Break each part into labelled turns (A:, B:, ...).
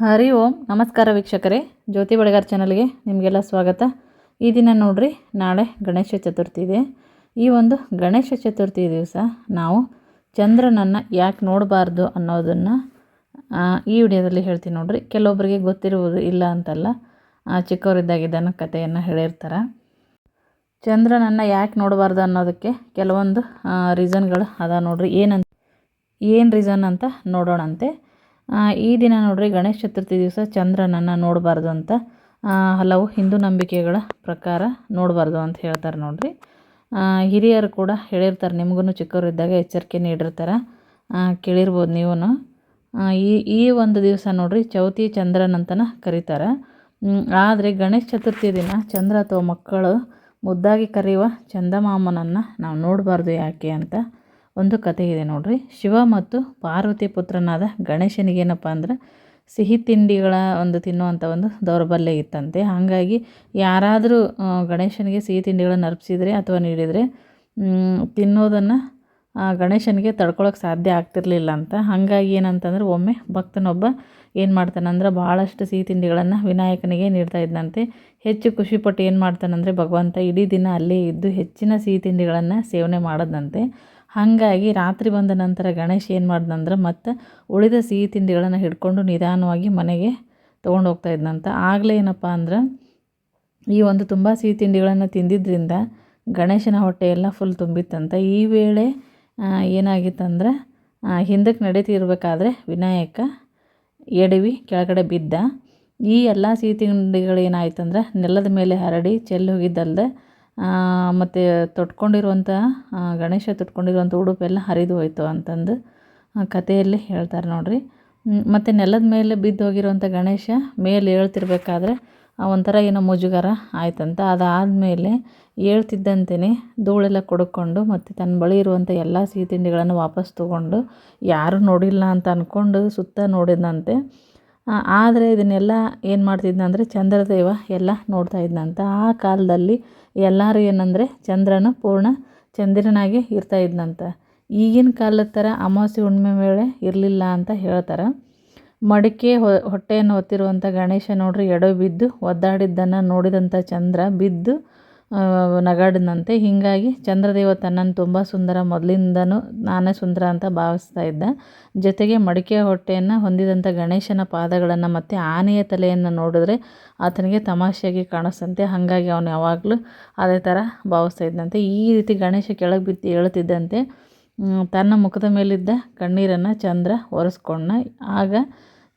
A: ಹರಿ ಓಂ ನಮಸ್ಕಾರ ವೀಕ್ಷಕರೇ. ಜ್ಯೋತಿ ಬೆಳಗಾರ್ ಚಾನಲ್ಗೆ ನಿಮಗೆಲ್ಲ ಸ್ವಾಗತ. ಈ ದಿನ ನೋಡ್ರಿ ನಾಳೆ ಗಣೇಶ ಚತುರ್ಥಿ ಇದೆ. ಈ ಒಂದು ಗಣೇಶ ಚತುರ್ಥಿ ದಿವಸ ನಾವು ಚಂದ್ರನನ್ನು ಯಾಕೆ ನೋಡಬಾರ್ದು ಅನ್ನೋದನ್ನು ಈ ವಿಡಿಯೋದಲ್ಲಿ ಹೇಳ್ತೀನಿ ನೋಡ್ರಿ. ಕೆಲವೊಬ್ಬರಿಗೆ ಗೊತ್ತಿರುವುದು ಇಲ್ಲ ಅಂತಲ್ಲ ಆ, ಚಿಕ್ಕವರಿದ್ದಾಗಿದ್ದನ್ನು ಕಥೆಯನ್ನು ಹೇಳಿರ್ತಾರೆ. ಚಂದ್ರನನ್ನು ಯಾಕೆ ನೋಡಬಾರ್ದು ಅನ್ನೋದಕ್ಕೆ ಕೆಲವೊಂದು ರೀಸನ್ಗಳು ಅದ ನೋಡ್ರಿ. ಏನಂತ ಏನು ರೀಸನ್ ಅಂತ ನೋಡೋಣಂತೆ. ಈ ದಿನ ನೋಡ್ರಿ ಗಣೇಶ ಚತುರ್ಥಿ ದಿವಸ ಚಂದ್ರನನ್ನು ನೋಡಬಾರ್ದು ಅಂತ ಹಲವು ಹಿಂದೂ ನಂಬಿಕೆಗಳ ಪ್ರಕಾರ ನೋಡಬಾರ್ದು ಅಂತ ಹೇಳ್ತಾರೆ ನೋಡ್ರಿ. ಹಿರಿಯರು ಕೂಡ ಹೇಳಿರ್ತಾರೆ ನಿಮಗೂ ಚಿಕ್ಕವರಿದ್ದಾಗ ಎಚ್ಚರಿಕೆ ನೀಡಿರ್ತಾರೆ ಕೇಳಿರ್ಬೋದು ನೀವು ಈ ಈ ಒಂದು ದಿವಸ ನೋಡ್ರಿ ಚೌತಿ ಚಂದ್ರನ್ ಅಂತನ ಕರೀತಾರೆ. ಆದರೆ ಗಣೇಶ ಚತುರ್ಥಿ ದಿನ ಚಂದ್ರ ಅಥವಾ ಮಕ್ಕಳು ಮುದ್ದಾಗಿ ಕರೆಯುವ ಚಂದಮಾಮನನ್ನು ನಾವು ನೋಡಬಾರ್ದು ಯಾಕೆ ಅಂತ ಒಂದು ಕಥೆ ಇದೆ ನೋಡ್ರಿ. ಶಿವ ಮತ್ತು ಪಾರ್ವತಿ ಪುತ್ರನಾದ ಗಣೇಶನಿಗೇನಪ್ಪ ಅಂದ್ರೆ ಸಿಹಿ ತಿಂಡಿಗಳ ಒಂದು ತಿನ್ನುವಂಥ ಒಂದು ದೌರ್ಬಲ್ಯ ಇತ್ತಂತೆ. ಹಾಗಾಗಿ ಯಾರಾದರೂ ಗಣೇಶನಿಗೆ ಸಿಹಿ ತಿಂಡಿಗಳನ್ನು ಅರ್ಪಿಸಿದರೆ ಅಥವಾ ನೀಡಿದರೆ ತಿನ್ನೋದನ್ನು ಗಣೇಶನಿಗೆ ತಡ್ಕೊಳಕ್ಕೆ ಸಾಧ್ಯ ಆಗ್ತಿರ್ಲಿಲ್ಲ ಅಂತ. ಹಾಗಾಗಿ ಏನಂತಂದ್ರೆ ಒಮ್ಮೆ ಭಕ್ತನೊಬ್ಬ ಏನು ಮಾಡ್ತಾನಂದ್ರೆ ಭಾಳಷ್ಟು ಸಿಹಿ ತಿಂಡಿಗಳನ್ನು ವಿನಾಯಕನಿಗೆ ನೀಡ್ತಾ ಇದ್ದಂತೆ ಹೆಚ್ಚು ಖುಷಿಪಟ್ಟು ಏನು ಮಾಡ್ತಾನಂದರೆ ಭಗವಂತ ಇಡೀ ದಿನ ಅಲ್ಲೇ ಇದ್ದು ಹೆಚ್ಚಿನ ಸಿಹಿ ತಿಂಡಿಗಳನ್ನು ಸೇವನೆ ಮಾಡದಂತೆ. ಹಾಗಾಗಿ ರಾತ್ರಿ ಬಂದ ನಂತರ ಗಣೇಶ ಏನು ಮಾಡ್ದಂದ್ರೆ ಮತ್ತು ಉಳಿದ ಸಿಹಿ ತಿಂಡಿಗಳನ್ನು ಹಿಡ್ಕೊಂಡು ನಿಧಾನವಾಗಿ ಮನೆಗೆ ತೊಗೊಂಡು ಹೋಗ್ತಾ ಇದ್ದಂತ ಆಗಲೇ ಏನಪ್ಪ ಅಂದ್ರೆ ಈ ಒಂದು ತುಂಬ ಸಿಹಿ ತಿಂಡಿಗಳನ್ನು ತಿಂದಿದ್ದರಿಂದ ಗಣೇಶನ ಹೊಟ್ಟೆ ಎಲ್ಲ ಫುಲ್ ತುಂಬಿತ್ತಂತ. ಈ ವೇಳೆ ಏನಾಗಿತ್ತಂದ್ರೆ ಹಿಂದಕ್ಕೆ ನಡೀತಿರ್ಬೇಕಾದ್ರೆ ವಿನಾಯಕ ಎಡವಿ ಕೆಳಗಡೆ ಬಿದ್ದ. ಈ ಎಲ್ಲ ಸಿಹಿ ತಿಂಡಿಗಳು ಏನಾಯ್ತಂದ್ರೆ ನೆಲದ ಮೇಲೆ ಹರಡಿ ಚೆಲ್ಲಿ ಹೋಗಿದ್ದಲ್ದೆ ಮತ್ತು ತೊಟ್ಕೊಂಡಿರುವಂಥ ಗಣೇಶ ತೊಟ್ಕೊಂಡಿರುವಂಥ ಉಡುಪೆಲ್ಲ ಹರಿದು ಹೋಯ್ತು ಅಂತಂದು ಕಥೆಯಲ್ಲಿ ಹೇಳ್ತಾರೆ ನೋಡಿರಿ. ಮತ್ತು ನೆಲದ ಮೇಲೆ ಬಿದ್ದು ಹೋಗಿರುವಂಥ ಗಣೇಶ ಮೇಲೆ ಏಳ್ತಿರ್ಬೇಕಾದ್ರೆ ಆ, ಒಂಥರ ಏನೋ ಮುಜುಗರ ಆಯ್ತಂತ. ಅದಾದಮೇಲೆ ಏಳ್ತಿದ್ದಂತೆಯೇ ಧೂಳೆಲ್ಲ ಕೊಡ್ಕೊಂಡು ಮತ್ತು ತನ್ನ ಬಳಿ ಇರುವಂಥ ಎಲ್ಲ ಸಿಹಿ ತಿಂಡಿಗಳನ್ನು ವಾಪಸ್ ತೊಗೊಂಡು, ಯಾರೂ ನೋಡಿಲ್ಲ ಅಂತ ಅಂದ್ಕೊಂಡು ಸುತ್ತ ನೋಡಿದ್ನಂತೆ. ಆದರೆ ಇದನ್ನೆಲ್ಲ ಏನು ಮಾಡ್ತಿದ್ನಂದರೆ ಚಂದ್ರದೇವ ಎಲ್ಲ ನೋಡ್ತಾ ಇದ್ನಂತ ಆ ಕಾಲದಲ್ಲಿ ಎಲ್ಲರೂ ಏನಂದರೆ ಚಂದ್ರನು ಪೂರ್ಣ ಚಂದ್ರನಾಗೆ ಇರ್ತಾ ಇದ್ನಂತ ಈಗಿನ ಕಾಲದ ಥರ ಅಮಾವಾಸ್ಯೆ ಹುಣ್ಣಿಮೆ ವೇಳೆ ಇರಲಿಲ್ಲ ಅಂತ ಹೇಳ್ತಾರೆ. ಮಡಿಕೆ ಹೊಟ್ಟೆಯನ್ನು ಹೊತ್ತಿರುವಂಥ ಗಣೇಶ ನೋಡ್ರಿ ಎಡ ಬಿದ್ದು ಒದ್ದಾಡಿದ್ದನ್ನು ನೋಡಿದಂಥ ಚಂದ್ರ ಬಿದ್ದು ನಗಾಡಿದಂತೆ ಹೀಗಾಗಿ ಚಂದ್ರದೇವ ತನ್ನನ್ನು ತುಂಬ ಸುಂದರ, ಮೊದಲಿಂದನೂ ನಾನೇ ಸುಂದರ ಅಂತ ಭಾವಿಸ್ತಾ ಇದ್ದ. ಜೊತೆಗೆ ಮಡಿಕೆ ಹೊಟ್ಟೆಯನ್ನು ಹೊಂದಿದಂಥ ಗಣೇಶನ ಪಾದಗಳನ್ನು ಮತ್ತು ಆನೆಯ ತಲೆಯನ್ನು ನೋಡಿದ್ರೆ ಆತನಿಗೆ ತಮಾಷೆಯಾಗಿ ಕಾಣಿಸ್ತಂತೆ ಹಾಗಾಗಿ ಅವನು ಯಾವಾಗಲೂ ಅದೇ ಥರ ಭಾವಿಸ್ತಾ ಇದ್ದಂತೆ. ಈ ರೀತಿ ಗಣೇಶ ಕೆಳಗೆ ಬಿದ್ದು ಏಳುತ್ತಿದ್ದಂತೆ ತನ್ನ ಮುಖದ ಮೇಲಿದ್ದ ಕಣ್ಣೀರನ್ನು ಚಂದ್ರ ಒರೆಸ್ಕೊಂಡ ಆಗ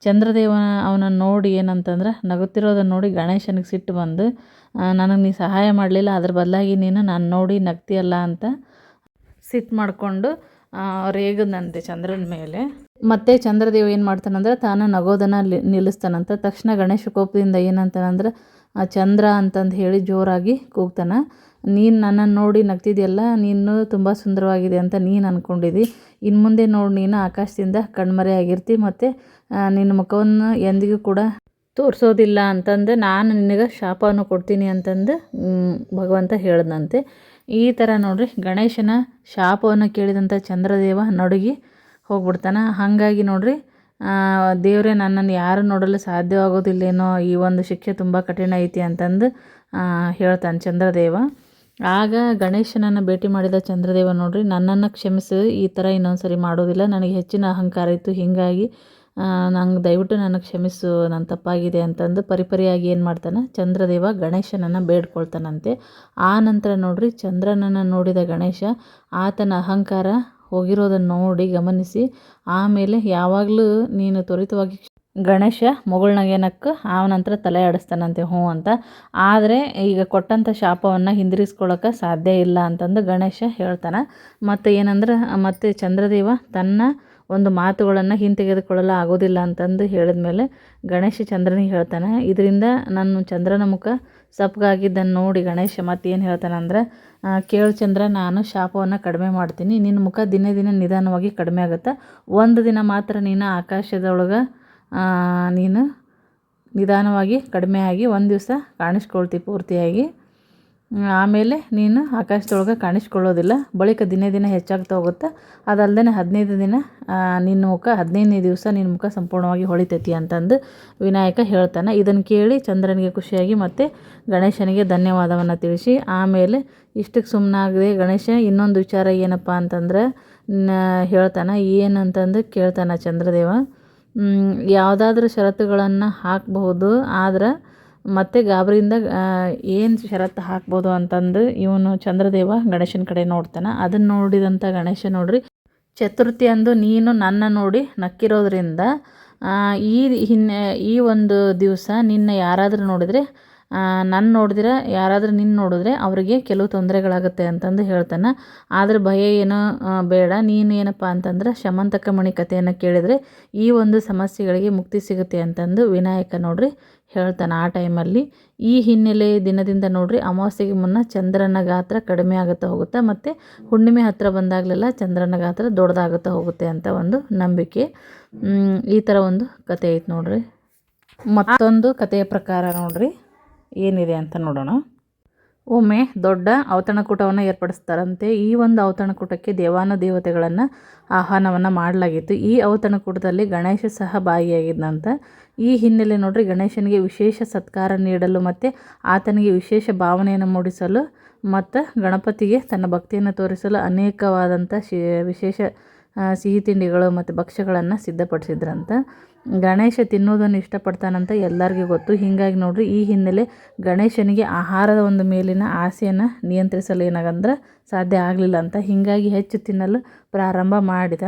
A: ಚಂದ್ರದೇವನ ಅವನನ್ನು ನೋಡಿ ಏನಂತಂದ್ರೆ ನಗುತ್ತಿರೋದನ್ನು ನೋಡಿ ಗಣೇಶನಿಗೆ ಸಿಟ್ಟು ಬಂದು ನನಗೆ ನೀ ಸಹಾಯ ಮಾಡಲಿಲ್ಲ, ಅದ್ರ ಬದಲಾಗಿ ನೀನು ನಾನು ನೋಡಿ ನಗ್ತಿಯಲ್ಲ ಅಂತ ಸಿಟ್ಟು ಮಾಡಿಕೊಂಡು ರೇಗದಂತೆ ಚಂದ್ರನ ಮೇಲೆ. ಮತ್ತೆ ಚಂದ್ರದೇವ ಏನು ಮಾಡ್ತಾನಂದ್ರೆ, ತಾನು ನಗೋದನ್ನು ನಿಲ್ಲಿಸ್ತಾನಂತ. ತಕ್ಷಣ ಗಣೇಶ ಕೋಪದಿಂದ ಏನಂತಾನಂದ್ರೆ ಚಂದ್ರ ಅಂತಂದು ಹೇಳಿ ಜೋರಾಗಿ ಕೂಗ್ತಾನೆ. ನೀನು ನನ್ನನ್ನು ನೋಡಿ ನಗ್ತಿದೆಯಲ್ಲ, ನೀನು ತುಂಬ ಸುಂದರವಾಗಿದೆ ಅಂತ ನೀನು ಅಂದ್ಕೊಂಡಿದ್ದಿ ಇನ್ನು ಮುಂದೆ ನೋಡಿ ನೀನು ಆಕಾಶದಿಂದ ಕಣ್ಮರೆ ಆಗಿರ್ತಿ, ಮತ್ತು ನಿನ್ನ ಮುಖವನ್ನು ಎಂದಿಗೂ ಕೂಡ ತೋರಿಸೋದಿಲ್ಲ ಅಂತಂದು ನಾನು ನಿನಗೆ ಶಾಪವನ್ನು ಕೊಡ್ತೀನಿ ಅಂತಂದು ಭಗವಂತ ಹೇಳ್ದಂತೆ ಈ ಥರ ನೋಡಿರಿ, ಗಣೇಶನ ಶಾಪವನ್ನು ಕೇಳಿದಂಥ ಚಂದ್ರದೇವ ನಡುಗಿ ಹೋಗ್ಬಿಡ್ತಾನೆ. ಹಾಗಾಗಿ ನೋಡಿರಿ ದೇವರೇ ನನ್ನನ್ನು ಯಾರು ನೋಡಲು ಸಾಧ್ಯವಾಗೋದಿಲ್ಲೇನೋ ಈ ಒಂದು ಶಿಕ್ಷೆ ತುಂಬ ಕಠಿಣ ಐತಿ ಅಂತಂದು ಹೇಳ್ತಾನೆ ಚಂದ್ರದೇವ. ಆಗ ಗಣೇಶನನ್ನು ಭೇಟಿ ಮಾಡಿದ ಚಂದ್ರದೇವ ನೋಡಿರಿ, ನನ್ನನ್ನು ಕ್ಷಮಿಸಿ, ಈ ಥರ ಇನ್ನೊಂದು ಸರಿ ಮಾಡೋದಿಲ್ಲ, ನನಗೆ ಹೆಚ್ಚಿನ ಅಹಂಕಾರ ಇತ್ತು, ಹೀಗಾಗಿ ನಂಗೆ ದಯವಿಟ್ಟು ನನಗೆ ಕ್ಷಮಿಸು ನನ್ನ ತಪ್ಪಾಗಿದೆ ಅಂತಂದು ಪರಿಪರಿಯಾಗಿ ಏನು ಮಾಡ್ತಾನೆ? ಚಂದ್ರದೇವ ಗಣೇಶನನ್ನು ಬೇಡ್ಕೊಳ್ತಾನಂತೆ. ಆ ನಂತರ ನೋಡ್ರಿ, ಚಂದ್ರನನ್ನು ನೋಡಿದ ಗಣೇಶ ಆತನ ಅಹಂಕಾರ ಹೋಗಿರೋದನ್ನು ನೋಡಿ ಗಮನಿಸಿ, ಆಮೇಲೆ ಯಾವಾಗಲೂ ನೀನು ತ್ವರಿತವಾಗಿ ಗಣೇಶ ಮುಗುಳ್ನಗೇನಕ್ಕೆ ಆ ನಂತರ ತಲೆ ಆಡಿಸ್ತಾನಂತೆ ಹ್ಞೂ ಅಂತ. ಆದರೆ ಈಗ ಕೊಟ್ಟಂಥ ಶಾಪವನ್ನು ಹಿಂದಿರಿಸ್ಕೊಳ್ಳೋಕೆ ಸಾಧ್ಯ ಇಲ್ಲ ಅಂತಂದು ಗಣೇಶ ಹೇಳ್ತಾನೆ. ಮತ್ತು ಏನಂದ್ರೆ, ಮತ್ತು ಚಂದ್ರದೇವ ತನ್ನ ಒಂದು ಮಾತುಗಳನ್ನು ಹಿಂತೆಗೆದುಕೊಳ್ಳಲು ಆಗೋದಿಲ್ಲ ಅಂತಂದು ಹೇಳಿದ ಮೇಲೆ ಗಣೇಶ ಚಂದ್ರನಿಗೆ ಹೇಳ್ತಾನೆ. ಇದರಿಂದ ನನ್ನ ಚಂದ್ರನ ಮುಖ ಸಪ್ಪಗಾಗಿದ್ದನ್ನು ನೋಡಿ ಗಣೇಶ ಮತ್ತೇನು ಹೇಳ್ತಾನೆ ಅಂದ್ರೆ ಕೇಳು ಚಂದ್ರ, ನಾನು ಶಾಪವನ್ನು ಕಡಿಮೆ ಮಾಡ್ತೀನಿ. ನಿನ್ನ ಮುಖ ದಿನೇ ದಿನ ನಿಧಾನವಾಗಿ ಕಡಿಮೆ ಆಗುತ್ತೆ? ಒಂದು ದಿನ ಮಾತ್ರ ನೀನು ಆಕಾಶದೊಳಗೆ ನೀನು ನಿಧಾನವಾಗಿ ಕಡಿಮೆ ಆಗಿ ಒಂದು ದಿವಸ ಕಾಣಿಸ್ಕೊಳ್ತಿ ಪೂರ್ತಿಯಾಗಿ. ಆಮೇಲೆ ನೀನು ಆಕಾಶದೊಳಗೆ ಕಾಣಿಸ್ಕೊಳ್ಳೋದಿಲ್ಲ. ಬಳಿಕ ದಿನೇ ದಿನ ಹೆಚ್ಚಾಗ್ತಾ ಹೋಗುತ್ತೆ? ಅದಲ್ಲದೆ ಹದಿನೈದು ದಿನ ನಿನ್ನ ಮುಖ, ಹದಿನೈದನೇ ದಿವಸ ನಿನ್ನ ಮುಖ ಸಂಪೂರ್ಣವಾಗಿ ಹೊಳಿತೈತಿ ಅಂತಂದು ವಿನಾಯಕ ಹೇಳ್ತಾನೆ. ಇದನ್ನು ಕೇಳಿ ಚಂದ್ರನಿಗೆ ಖುಷಿಯಾಗಿ ಮತ್ತು ಗಣೇಶನಿಗೆ ಧನ್ಯವಾದವನ್ನು ತಿಳಿಸಿ, ಆಮೇಲೆ ಇಷ್ಟಕ್ಕೆ ಸುಮ್ಮನಾಗದೆ ಗಣೇಶ ಇನ್ನೊಂದು ವಿಚಾರ ಏನಪ್ಪ ಅಂತಂದ್ರೆ ಹೇಳ್ತಾನೆ, ಏನಂತಂದು ಕೇಳ್ತಾನೆ ಚಂದ್ರದೇವ. ಯಾವುದಾದ್ರೂ ಷರತ್ತುಗಳನ್ನು ಹಾಕಬಹುದು, ಆದ್ರೆ ಮತ್ತೆ ಗಾಬರಿಯಿಂದ ಏನು ಷರತ್ತು ಹಾಕ್ಬೋದು ಅಂತಂದು ಇವನು ಚಂದ್ರದೇವ ಗಣೇಶನ ಕಡೆ ನೋಡ್ತಾನೆ. ಅದನ್ನು ನೋಡಿದಂಥ ಗಣೇಶ ನೋಡ್ರಿ, ಚತುರ್ಥಿ ಅಂದು ನೀನು ನನ್ನ ನೋಡಿ ನಕ್ಕಿರೋದ್ರಿಂದ ಈ ಹಿನ್ನೆ, ಈ ಒಂದು ದಿವಸ ನಿನ್ನ ಯಾರಾದರೂ ನೋಡಿದರೆ ನನ್ನ ನೋಡಿದ್ರೆ, ಯಾರಾದರೂ ನಿನ್ನ ನೋಡಿದ್ರೆ ಅವರಿಗೆ ಕೆಲವು ತೊಂದರೆಗಳಾಗುತ್ತೆ ಅಂತಂದು ಹೇಳ್ತಾನೆ. ಆದರೆ ಭಯ ಏನೋ ಬೇಡ. ನೀನು ಏನಪ್ಪ ಅಂತಂದ್ರೆ ಶಮಂತಕ ಮಣಿ ಕಥೆಯನ್ನು ಕೇಳಿದರೆ ಈ ಒಂದು ಸಮಸ್ಯೆಗಳಿಗೆ ಮುಕ್ತಿ ಸಿಗುತ್ತೆ ಅಂತಂದು ವಿನಾಯಕ ನೋಡ್ರಿ ಹೇಳ್ತಾನೆ ಆ ಟೈಮಲ್ಲಿ, ಈ ಹಿನ್ನೆಲೆ ದಿನದಿಂದ ನೋಡ್ರಿ ಅಮಾವಾಸ್ಯೆಗೆ ಮುನ್ನ ಚಂದ್ರನ ಗಾತ್ರ ಕಡಿಮೆ ಆಗುತ್ತಾ ಹೋಗುತ್ತೆ, ಮತ್ತು ಹುಣ್ಣಿಮೆ ಹತ್ತಿರ ಬಂದಾಗಲೆಲ್ಲ ಚಂದ್ರನ ಗಾತ್ರ ದೊಡ್ಡದಾಗುತ್ತಾ ಹೋಗುತ್ತೆ ಅಂತ ಒಂದು ನಂಬಿಕೆ. ಈ ಥರ ಒಂದು ಕತೆ ಐತೆ ನೋಡ್ರಿ. ಮತ್ತೊಂದು ಕಥೆಯ ಪ್ರಕಾರ ನೋಡ್ರಿ, ಏನಿದೆ ಅಂತ ನೋಡೋಣ. ಒಮ್ಮೆ ದೊಡ್ಡ ಔತಣಕೂಟವನ್ನು ಏರ್ಪಡಿಸ್ತಾರಂತೆ. ಈ ಒಂದು ಔತಣಕೂಟಕ್ಕೆ ದೇವಾನು ದೇವತೆಗಳನ್ನು ಆಹ್ವಾನವನ್ನು ಮಾಡಲಾಗಿತ್ತು. ಈ ಔತಣಕೂಟದಲ್ಲಿ ಗಣೇಶ ಸಹ ಭಾಗಿಯಾಗಿದ್ದಂತ ಈ ಹಿನ್ನೆಲೆ ನೋಡ್ರಿ, ಗಣೇಶನಿಗೆ ವಿಶೇಷ ಸತ್ಕಾರ ನೀಡಲು ಮತ್ತು ಆತನಿಗೆ ವಿಶೇಷ ಭಾವನೆಯನ್ನು ಮೂಡಿಸಲು ಮತ್ತು ಗಣಪತಿಗೆ ತನ್ನ ಭಕ್ತಿಯನ್ನು ತೋರಿಸಲು ಅನೇಕವಾದಂಥ ಶಿ, ವಿಶೇಷ ಸಿಹಿ ತಿಂಡಿಗಳು ಮತ್ತು ಭಕ್ಷ್ಯಗಳನ್ನು ಸಿದ್ಧಪಡಿಸಿದ್ರಂತ. ಗಣೇಶ ತಿನ್ನೋದನ್ನು ಇಷ್ಟಪಡ್ತಾನಂತ ಎಲ್ಲರಿಗೂ ಗೊತ್ತು. ಹೀಗಾಗಿ ನೋಡ್ರಿ, ಈ ಹಿನ್ನೆಲೆ ಗಣೇಶನಿಗೆ ಆಹಾರದ ಒಂದು ಮೇಲಿನ ಆಸೆಯನ್ನು ನಿಯಂತ್ರಿಸಲು ಏನಾಗಂದ್ರೆ ಸಾಧ್ಯ ಆಗಲಿಲ್ಲ ಅಂತ ಹೀಗಾಗಿ ಹೆಚ್ಚು ತಿನ್ನಲು ಪ್ರಾರಂಭ ಮಾಡಿದ.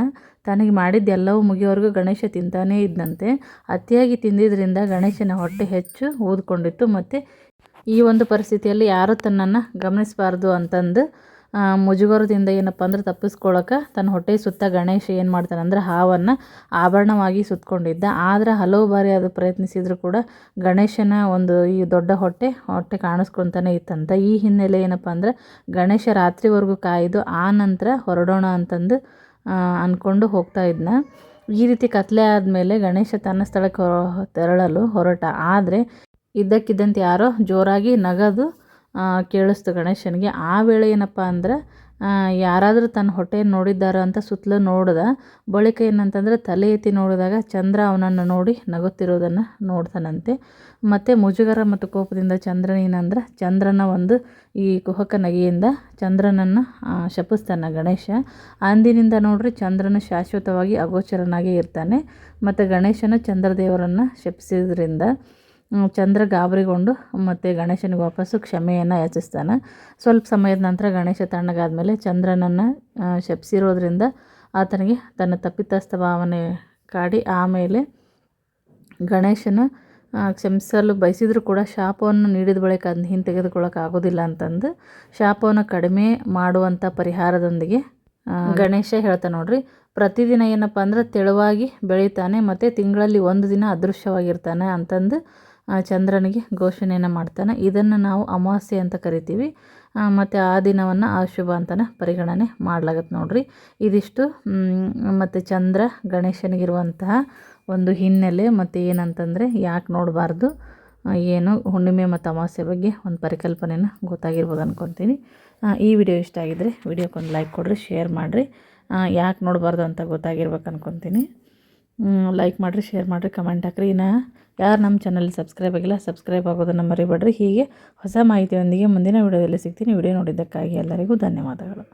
A: ತನಗೆ ಮಾಡಿದ್ದೆಲ್ಲವೂ ಮುಗಿಯೋವರೆಗೂ ಗಣೇಶ ತಿಂತಾನೇ ಇದ್ದಂತೆ ಅತಿಯಾಗಿ ತಿಂದಿದ್ದರಿಂದ ಗಣೇಶನ ಹೊಟ್ಟೆ ಹೆಚ್ಚು ಊದ್ಕೊಂಡಿತ್ತು. ಮತ್ತು ಈ ಒಂದು ಪರಿಸ್ಥಿತಿಯಲ್ಲಿ ಯಾರೂ ತನ್ನನ್ನು ಗಮನಿಸಬಾರ್ದು ಅಂತಂದು ಮುಜುಗರದಿಂದ ಏನಪ್ಪ ಅಂದ್ರೆ ತಪ್ಪಿಸ್ಕೊಳ್ಳೋಕೆ ತನ್ನ ಹೊಟ್ಟೆ ಸುತ್ತ ಗಣೇಶ ಏನು ಮಾಡ್ತಾನೆ ಅಂದ್ರೆ ಹಾವನ್ನು ಆಭರಣವಾಗಿ ಸುತ್ತಕೊಂಡಿದ್ದ ಆದರೆ ಹಲವು ಬಾರಿ ಅದು ಪ್ರಯತ್ನಿಸಿದರೂ ಕೂಡ ಗಣೇಶನ ಒಂದು ಈ ದೊಡ್ಡ ಹೊಟ್ಟೆ ಹೊಟ್ಟೆ ಕಾಣಿಸ್ಕೊತಾನೆ ಇತ್ತಂತ. ಈ ಹಿನ್ನೆಲೆ ಏನಪ್ಪ ಅಂದ್ರೆ ಗಣೇಶ ರಾತ್ರಿವರೆಗೂ ಕಾಯ್ದು ಆ ನಂತರ ಹೊರಡೋಣ ಅಂತಂದು ಅಂದ್ಕೊಂಡು ಹೋಗ್ತಾ ಇದ್ನ. ಈ ರೀತಿ ಕತ್ಲೆ ಆದಮೇಲೆ ಗಣೇಶ ತನ್ನ ಸ್ಥಳಕ್ಕೆ ತೆರಳಲು ಹೊರಟ. ಆದರೆ ಇದ್ದಕ್ಕಿದ್ದಂತೆ ಯಾರೋ ಜೋರಾಗಿ ನಗದು ಕೇಳಿಸ್ತು ಗಣೇಶನಿಗೆ. ಆ ವೇಳೆ ಏನಪ್ಪ ಅಂದ್ರೆ ಯಾರಾದರೂ ತನ್ನ ಹೊಟ್ಟೆಯನ್ನು ನೋಡಿದ್ದಾರೋ ಅಂತ ಸುತ್ತಲೂ ನೋಡ್ದ. ಬಳಿಕ ಏನಂತಂದ್ರೆ ತಲೆ ಎತ್ತಿ ನೋಡಿದಾಗ ಚಂದ್ರ ಅವನನ್ನು ನೋಡಿ ನಗುತ್ತಿರೋದನ್ನು ನೋಡ್ತಾನಂತೆ. ಮತ್ತು ಮುಜುಗರ ಮತ್ತು ಕೋಪದಿಂದ ಚಂದ್ರನ ಏನಂದ್ರೆ, ಚಂದ್ರನ ಒಂದು ಈ ಕುಹಕ ನಗೆಯಿಂದ ಚಂದ್ರನನ್ನು ಶಪಿಸ್ತಾನೆ ಗಣೇಶ. ಅಂದಿನಿಂದ ನೋಡ್ರಿ ಚಂದ್ರನ ಶಾಶ್ವತವಾಗಿ ಅಗೋಚರನಾಗಿ ಇರ್ತಾನೆ. ಮತ್ತು ಗಣೇಶನು ಚಂದ್ರದೇವರನ್ನು ಶಪಿಸಿದ್ರಿಂದ ಚಂದ್ರ ಗಾಬರಿಗೊಂಡು ಮತ್ತು ಗಣೇಶನಿಗೆ ವಾಪಸ್ಸು ಕ್ಷಮೆಯನ್ನು ಯಾಚಿಸ್ತಾನೆ. ಸ್ವಲ್ಪ ಸಮಯದ ನಂತರ ಗಣೇಶ ತಣ್ಣಗಾದ್ಮೇಲೆ ಚಂದ್ರನನ್ನು ಆ, ಶಪಿಸಿರೋದ್ರಿಂದ ಆತನಿಗೆ ತನ್ನ ತಪ್ಪಿತಸ್ಥ ಭಾವನೆ ಕಾಡಿ ಆಮೇಲೆ ಗಣೇಶನ ಕ್ಷಮಿಸಲು ಬಯಸಿದರೂ ಕೂಡ ಶಾಪವನ್ನು ನೀಡಿದ ಬಳಿಕ ಅದನ್ನ ಹಿಂತೆಗೆದುಕೊಳ್ಳೋಕೆ ಆಗೋದಿಲ್ಲ ಅಂತಂದು ಶಾಪವನ್ನು ಕಡಿಮೆ ಮಾಡುವಂಥ ಪರಿಹಾರದೊಂದಿಗೆ ಗಣೇಶ ಹೇಳ್ತಾನೆ ನೋಡ್ರಿ ಪ್ರತಿದಿನ ಏನಪ್ಪ ಅಂದ್ರೆ ತೆಳುವಾಗಿ ಬೆಳೀತಾನೆ ಮತ್ತು ತಿಂಗಳಲ್ಲಿ ಒಂದು ದಿನ ಅದೃಶ್ಯವಾಗಿರ್ತಾನೆ ಅಂತಂದು ಚಂದ್ರನಿಗೆ ಘೋಷಣೆಯನ್ನು ಮಾಡ್ತಾನೆ. ಇದನ್ನು ನಾವು ಅಮಾವಾಸ್ಯೆ ಅಂತ ಕರಿತೀವಿ. ಮತ್ತು ಆ ದಿನವನ್ನು ಅಶುಭ ಅಂತಲೇ ಪರಿಗಣನೆ ಮಾಡ್ಲಾಗತ್ತೆ ನೋಡ್ರಿ. ಇದಿಷ್ಟು ಮತ್ತು ಚಂದ್ರ ಗಣೇಶನಿಗಿರುವಂತಹ ಒಂದು ಹಿನ್ನೆಲೆ ಮತ್ತು ಏನಂತಂದರೆ ಯಾಕೆ ನೋಡಬಾರ್ದು? ಏನು ಹುಣ್ಣಿಮೆ ಮತ್ತು ಅಮಾವಾಸ್ಯೆ ಬಗ್ಗೆ ಒಂದು ಪರಿಕಲ್ಪನೆನ ಗೊತ್ತಾಗಿರ್ಬೋದು ಅಂದ್ಕೊತೀನಿ ಈ ವಿಡಿಯೋ ಇಷ್ಟ ಆಗಿದ್ರೆ ವಿಡಿಯೋಕ್ಕೊಂದು ಲೈಕ್ ಕೊಡಿರಿ, ಶೇರ್ ಮಾಡಿರಿ. ಯಾಕೆ ನೋಡಬಾರ್ದು ಅಂತ ಗೊತ್ತಾಗಿರ್ಬೇಕು ಅಂದ್ಕೊತೀನಿ ಲೈಕ್ ಮಾಡಿರಿ, ಶೇರ್ ಮಾಡಿರಿ, ಕಮೆಂಟ್ ಹಾಕ್ರಿ. ಇನ್ನು ಯಾರು ನಮ್ಮ ಚಾನಲ್ ಸಬ್ಸ್ಕ್ರೈಬ್ ಆಗಿಲ್ಲ, ಸಬ್ಸ್ಕ್ರೈಬ್ ಆಗೋದನ್ನು ಮರಿಬೇಡ್ರಿ. ಹೀಗೆ ಹೊಸ ಮಾಹಿತಿಯೊಂದಿಗೆ ಮುಂದಿನ ವಿಡಿಯೋದಲ್ಲಿ ಸಿಗ್ತೀನಿ. ವಿಡಿಯೋ ನೋಡಿದ್ದಕ್ಕಾಗಿ ಎಲ್ಲರಿಗೂ ಧನ್ಯವಾದಗಳು.